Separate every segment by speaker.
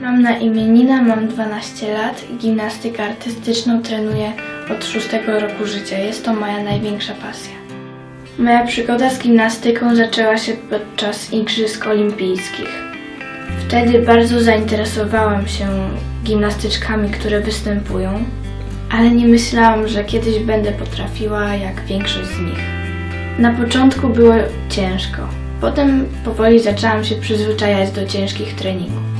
Speaker 1: Mam na imię Nina, mam 12 lat i gimnastykę artystyczną trenuję od 6 roku życia. Jest to moja największa pasja. Moja przygoda z gimnastyką zaczęła się podczas Igrzysk Olimpijskich. Wtedy bardzo zainteresowałam się gimnastyczkami, które występują, ale nie myślałam, że kiedyś będę potrafiła jak większość z nich. Na początku było ciężko, potem powoli zaczęłam się przyzwyczajać do ciężkich treningów.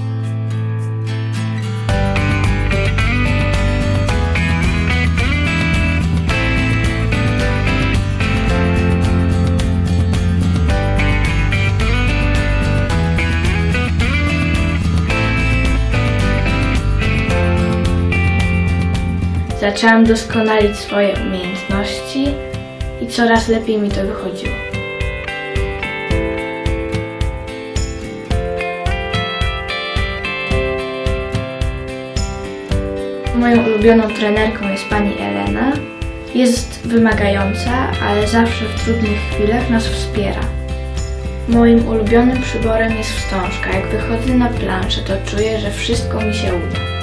Speaker 1: Zaczęłam doskonalić swoje umiejętności i coraz lepiej mi to wychodziło. Moją ulubioną trenerką jest pani Elena. Jest wymagająca, ale zawsze w trudnych chwilach nas wspiera. Moim ulubionym przyborem jest wstążka. Jak wychodzę na planszę, to czuję, że wszystko mi się uda.